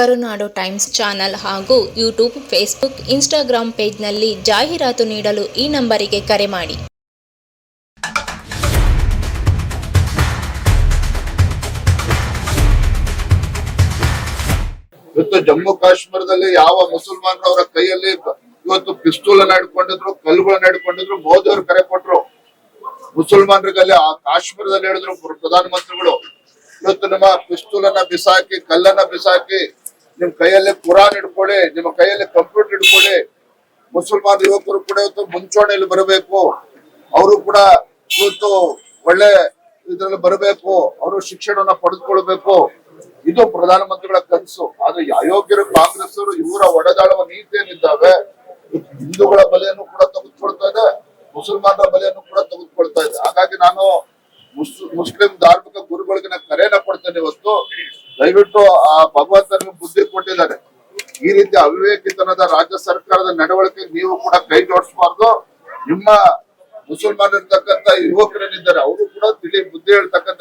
ಕರುನಾಡು times channel ಹಾಗೂ YouTube, Facebook Instagram ಪೇಜ್ನಲ್ಲಿ ಜಾಹೀರಾತು ನೀಡಲು ಈ ನಂಬರಿಗೆ ಕರೆ ಮಾಡಿ. ಇವತ್ತು ಜಮ್ಮು ಕಾಶ್ಮೀರದಲ್ಲಿ ಯಾವ ಮುಸಲ್ಮಾನರವರ ಕೈಯಲ್ಲಿ ಇವತ್ತು ಪಿಸ್ತೂಲ್ ಅನ್ನ ಹಿಡ್ಕೊಂಡಿದ್ರು, ಕಲ್ಲುಗಳನ್ನ ಹಿಡ್ಕೊಂಡಿದ್ರು ಮೋದಿ ಅವರು ಕರೆ ಕೊಟ್ರು. ಮುಸಲ್ಮಾನರಿಗಲ್ಲಿ ಆ ಕಾಶ್ಮೀರದಲ್ಲಿ ಹೇಳಿದ್ರು ಪ್ರಧಾನ ಪ್ರಧಾನಮಂತ್ರಿಗಳು. ಇವತ್ತು ನಮ್ಮ ಪಿಸ್ತೂಲ್ ಅನ್ನ ಬಿಸಾಕಿ, ಕಲ್ಲನ್ನ ಬಿಸಾಕಿ ನಿಮ್ ಕೈಯಲ್ಲಿ ಕುರಾನ್ ಇಡ್ಕೊಳ್ಳಿ ನಿಮ್ಮ ಕೈಯಲ್ಲಿ ಕಂಪ್ಯೂಟರ್ ಇಡ್ಕೊಳ್ಳಿ ಮುಸಲ್ಮಾನ ಯುವಕರು ಕೂಡ ಇವತ್ತು ಮುಂಚೂಣಿಯಲ್ಲಿ ಬರಬೇಕು. ಅವರು ಕೂಡ ಇವತ್ತು ಒಳ್ಳೆ ಇದ್ರಲ್ಲಿ ಬರಬೇಕು. ಅವರು ಶಿಕ್ಷಣವನ್ನ ಪಡೆದುಕೊಳ್ಬೇಕು. ಇದು ಪ್ರಧಾನಮಂತ್ರಿಗಳ ಕನಸು. ಆದ್ರೆ ಅಯೋಗ್ಯರು ಕಾಂಗ್ರೆಸ್ ಅವರು ಇವರ ಒಡೆದಾಳುವ ನೀತಿ ಏನಿದ್ದಾವೆ ಹಿಂದೂಗಳ ಬಲೆಯನ್ನು ಕೂಡ ತೆಗೆದುಕೊಳ್ತಾ ಇದೆ. ಮುಸಲ್ಮಾನರ ಬಲೆಯನ್ನು ಕೂಡ ತೆಗೆದುಕೊಳ್ತಾ ಇದೆ. ಹಾಗಾಗಿ ನಾನು ಮುಸ್- ಮುಸ್ಲಿಂ ಧಾರ್ಮಿಕ ಗುರುಗಳಿಗೆ ನಾನು ಕರೆಯನ್ನ ಕೊಡ್ತೇನೆ ದಯವಿಟ್ಟು ಆ ಭಗವಂತನ ಬುದ್ಧಿ ಕೊಟ್ಟಿದ್ದಾರೆ. ಈ ರೀತಿ ಅವಿವೇಕಿತನದ ರಾಜ್ಯ ಸರ್ಕಾರದ ನಡವಳಿಕೆ ನೀವು ಕೂಡ ಕೈ ಜೋಡಿಸಬಾರ್ದು. ನಿಮ್ಮ ಮುಸಲ್ಮಾನರಿರ್ತಕ್ಕಂಥ ಯುವಕರೇನಿದ್ದಾರೆ ಅವರು ಕೂಡ ತಿಳಿ ಬುದ್ಧಿ ಹೇಳ್ತಕ್ಕಂಥ